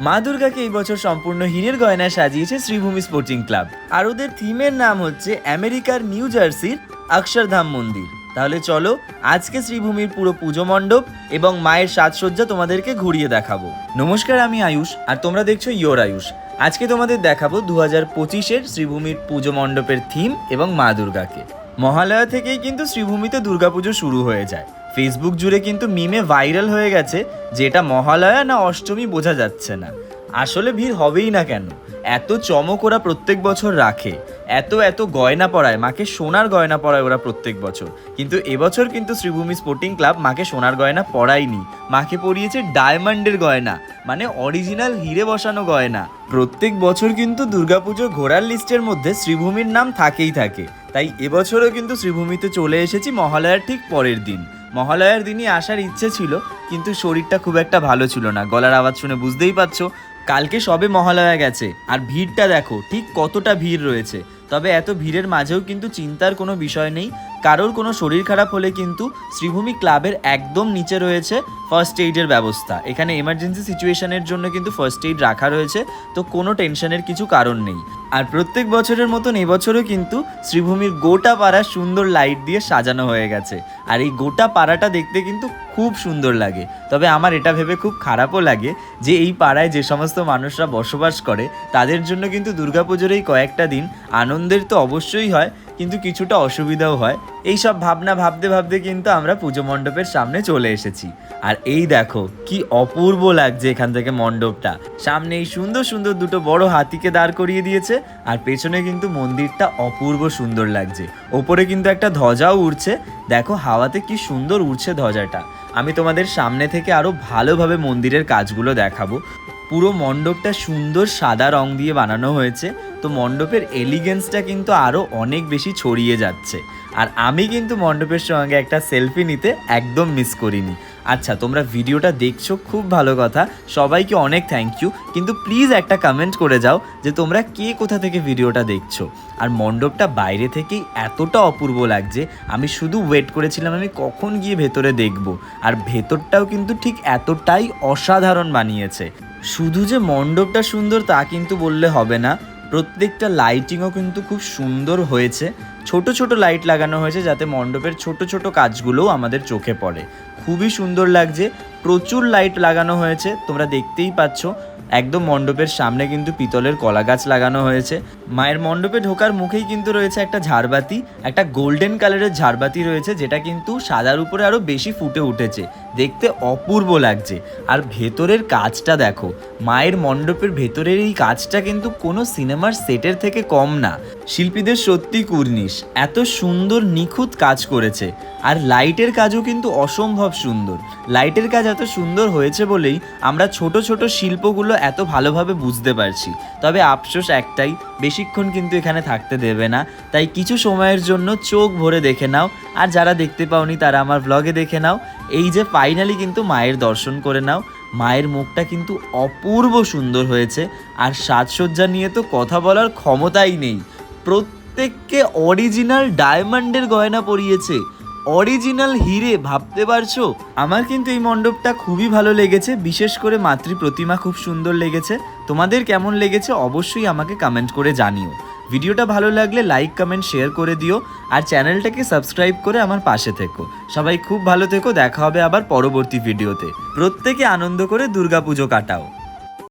মা দুর্গাকে এই বছর সম্পূর্ণ হীরের গয়নায় সাজিয়েছে শ্রীভূমি স্পোর্টিং ক্লাব। আর ওদের থিমের নাম হচ্ছে আমেরিকার নিউ জার্সির অক্ষরধাম মন্দির। তাহলে চলো, আজকে শ্রীভূমির পুরো পুজো মণ্ডপ এবং মায়ের সাজসজ্জা তোমাদেরকে ঘুরিয়ে দেখাবো। নমস্কার, আমি আয়ুষ, আর তোমরা দেখছ ইয়োর আয়ুষ। আজকে তোমাদের দেখাবো দু হাজার পঁচিশের শ্রীভূমির পুজো মণ্ডপের থিম এবং মা দুর্গাকে। মহালয়া থেকেই কিন্তু শ্রীভূমিতে দুর্গাপুজো শুরু হয়ে যায়। ফেসবুক জুড়ে কিন্তু মিমে ভাইরাল হয়ে গেছে যে এটা মহালয়া না অষ্টমী বোঝা যাচ্ছে না। আসলে ভিড় হবেই না কেন? এত চমক ওরা প্রত্যেক বছর রাখে। এত এত গয়না পরায়। মাকে সোনার গয়না পরায় ওরা প্রত্যেক বছর। কিন্তু এবছর কিন্তু শ্রীভূমি স্পোর্টিং ক্লাব মাকে সোনার গয়না পরায়নি। মাকে পরিয়েছে ডায়মন্ডের গয়না মানে অরিজিনাল হিরে বসানো গয়না। প্রত্যেক বছর কিন্তু দুর্গাপুজোর ঘোড়ার লিস্টের মধ্যে শ্রীভূমির নাম থাকেই থাকে। তাই এবছরও কিন্তু শ্রীভূমিতে চলে এসেছি মহালয়ার ঠিক পরের দিন। মহালয়ার দিনই আসার ইচ্ছে ছিল, কিন্তু শরীরটা খুব একটা ভালো ছিল না। গলার আওয়াজ শুনে বুঝতেই পারছ, কালকে সবে মহালয়া গেছে। আর ভিড়টা দেখো, ঠিক কতটা ভিড় রয়েছে। তবে এত ভিড়ের মাঝেও কিন্তু চিন্তার কোনো বিষয় নেই। কারোর কোনো শরীর খারাপ হলে কিন্তু শ্রীভূমি ক্লাবের একদম নিচে রয়েছে ফার্স্ট এইডের ব্যবস্থা। এখানে এমার্জেন্সি সিচুয়েশনের জন্য কিন্তু ফার্স্ট এইড রাখা রয়েছে, তো কোনো টেনশনের কিছু কারণ নেই। আর প্রত্যেক বছরের মতন এবছরও কিন্তু শ্রীভূমির গোটা পাড়া সুন্দর লাইট দিয়ে সাজানো হয়ে গেছে। আর এই গোটা পাড়াটা দেখতে কিন্তু খুব সুন্দর লাগে। তবে আমার এটা ভেবে খুব খারাপও লাগে যে এই পাড়ায় যে সমস্ত মানুষরা বসবাস করে, তাদের জন্য কিন্তু দুর্গাপুজোর এই কয়েকটা দিন আনন্দের তো অবশ্যই হয় কিন্তু কিছুটা অসুবিধাও হয়। এই সব ভাবনা ভাবতে ভাবতে কিন্তু আমরা পুজো মণ্ডপের সামনে চলে এসেছি। আর এই দেখো, কি অপূর্ব লাগছে এখান থেকে মণ্ডপটা। সামনে এই সুন্দর সুন্দর দুটো বড় হাতিকে দাঁড় করিয়ে দিয়েছে, আর পেছনে কিন্তু মন্দিরটা অপূর্ব সুন্দর লাগছে। ওপরে কিন্তু একটা ধ্বজাও উড়ছে। দেখো, হাওয়াতে কি সুন্দর উড়ছে ধ্বজাটা। আমি তোমাদের সামনে থেকে আরও ভালোভাবে মন্দিরের কাজগুলো দেখাবো। পুরো মণ্ডপটা সুন্দর সাদা রং দিয়ে বানানো হয়েছে। তো মণ্ডপের এলিগেন্সটা কিন্তু আরও অনেক বেশি ছড়িয়ে যাচ্ছে। আর আমি কিন্তু মণ্ডপের সঙ্গে একটা সেলফি নিতে একদম মিস করিনি। আচ্ছা তোমরা ভিডিওটা দেখছ, খুব ভালো কথা। সবাইকে অনেক থ্যাংক ইউ কিন্তু প্লিজ একটা কমেন্ট করে যাও যে তোমরা কে কোথা থেকে ভিডিওটা দেখছ। আর মণ্ডপটা বাইরে থেকেই এতটা অপূর্ব লাগছে, আমি শুধু ওয়েট করেছিলাম আমি কখন গিয়ে ভেতরে দেখব। আর ভেতরটাও কিন্তু ঠিক এতটাই অসাধারণ বানিয়েছে। শুধু যে মণ্ডপটা সুন্দর তা কিন্তু বললে হবে না প্রত্যেকটা লাইটিংও কিন্তু খুব সুন্দর হয়েছে। ছোট ছোট লাইট লাগানো হয়েছে যাতে মণ্ডপের ছোট ছোট কাজগুলোও আমাদের চোখে পড়ে। খুবই সুন্দর লাগছে। প্রচুর লাইট লাগানো হয়েছে, তোমরা দেখতেই পাচ্ছ। একদম মণ্ডপের সামনে কিন্তু পিতলের কলা গাছ লাগানো হয়েছে। মায়ের মণ্ডপে ঢোকার মুখেই কিন্তু রয়েছে একটা ঝাড়বাতি, একটা গোল্ডেন কালারের ঝাড়বাতি রয়েছে যেটা কিন্তু সাদার উপরে আরও বেশি ফুটে উঠেছে। দেখতে অপূর্ব লাগছে। আর ভেতরের কাজটা দেখো, মায়ের মণ্ডপের ভেতরের এই কাজটা কিন্তু কোনো সিনেমার সেটের থেকে কম না। শিল্পীদের সত্যি কুর্নিশ, এত সুন্দর নিখুঁত কাজ করেছে। আর লাইটের কাজও কিন্তু অসম্ভব সুন্দর। লাইটের কাজ এত সুন্দর হয়েছে বলেই আমরা ছোট ছোট শিল্পগুলো এত ভালোভাবে বুঝতে পারছি। তবে আফসোস একটাই, বেশিক্ষণ কিন্তু এখানে থাকতে দেবে না। তাই কিছু সময়ের জন্য চোখ ভরে দেখে নাও। আর যারা দেখতে পাওনি তারা আমার ব্লগে দেখে নাও। এই যে ফাইনালি কিন্তু মায়ের দর্শন করে নাও। মায়ের মুখটা কিন্তু অপূর্ব সুন্দর হয়েছে। আর সাজসজ্জা নিয়ে তো কথা বলার ক্ষমতাই নেই। প্রত্যেককে অরিজিনাল ডায়মন্ডের গয়না পরিয়েছে। অরিজিনাল হিরে ভাবতে পারছ? আমার কিন্তু এই মণ্ডপটা খুবই ভালো লেগেছে, বিশেষ করে মাতৃ প্রতিমা খুব সুন্দর লেগেছে। তোমাদের কেমন লেগেছে অবশ্যই আমাকে কমেন্ট করে জানিও। ভিডিওটা ভালো লাগলে লাইক কমেন্ট শেয়ার করে দিও, আর চ্যানেলটাকে সাবস্ক্রাইব করে আমার পাশে থেকো। সবাই খুব ভালো থেকো, দেখা হবে আবার পরবর্তী ভিডিওতে। প্রত্যেকে আনন্দ করে দুর্গাপুজো কাটাও।